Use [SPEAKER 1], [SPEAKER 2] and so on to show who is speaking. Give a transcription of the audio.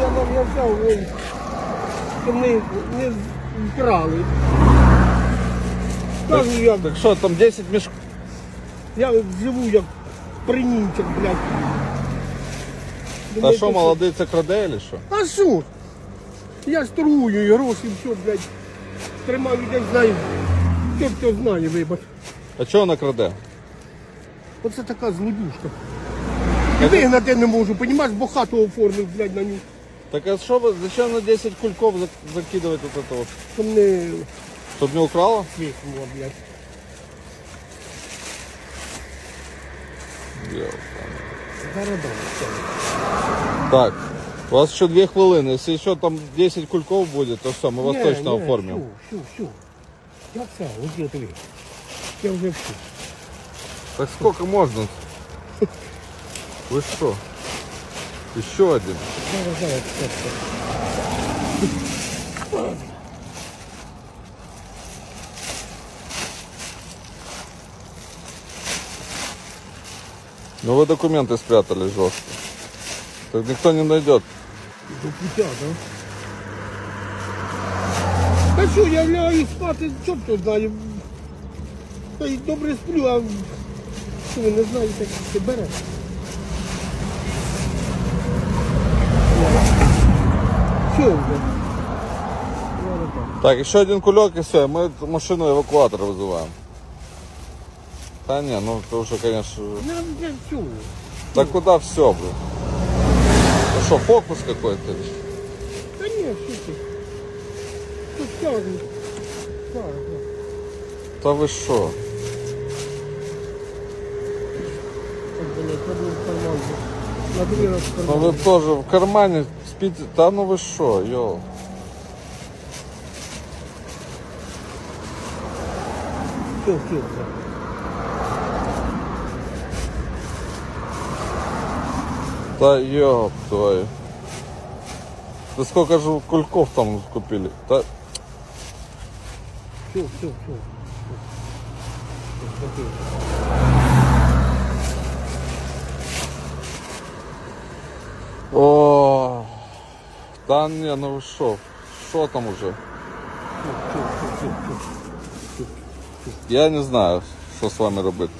[SPEAKER 1] я вам я взяв, ви, не, не вкрали. Кажу, я,
[SPEAKER 2] Так що, там 10 мішків?
[SPEAKER 1] я живу як принімчик, блядь.
[SPEAKER 2] Та
[SPEAKER 1] Думаєте,
[SPEAKER 2] що, молодий це краде чи що?
[SPEAKER 1] А що? Я ж торгую, і гроші, все, блядь. Тримав людей, знаю. Хто хто знає, вибач.
[SPEAKER 2] А чого вона краде?
[SPEAKER 1] Оце така злодюшка. І вигнати не можу, понімаєш, бо хату оформив, блядь, на ній.
[SPEAKER 2] Так а що ви, зачем на 10 кульков зак- закидувати вот это вот?
[SPEAKER 1] Щоб не
[SPEAKER 2] Щоб не украла?
[SPEAKER 1] свикнуло, блядь.
[SPEAKER 2] Йо.
[SPEAKER 1] Зараз дам. все.
[SPEAKER 2] Так, у вас еще две хвилини. Если еще там 10 кульков будет, то все, мы вас
[SPEAKER 1] Ні,
[SPEAKER 2] точно
[SPEAKER 1] ні,
[SPEAKER 2] оформим.
[SPEAKER 1] Все, все, все. Я все, ось я тобі. Я вже все.
[SPEAKER 2] Так сколько можно? Вы что? Еще один. Ну вы документы спрятали жестко. Так никто не найдет.
[SPEAKER 1] До пуття, да? Та що, я лягаю спати, що хто знає. Та й добре сплю, а що ви не знаєте, як це бере? Так.
[SPEAKER 2] Еще один кулек и все, мы машину эвакуатор вызываем. Да не, ну это уже, конечно... Да куда все, блин? Ну что, фокус какой-то?
[SPEAKER 1] Ні, що ти? Тут тягне. Зараз, зараз.
[SPEAKER 2] Да вы что? Ну вы тоже в кармане спите. Да ну вы что, йоу.
[SPEAKER 1] Все, все, все.
[SPEAKER 2] Да ёб твою. Да сколько же кульков там купили? Да
[SPEAKER 1] Все, все, все.
[SPEAKER 2] Да не, ну что? Что там уже? Я не знаю, що з вами робити.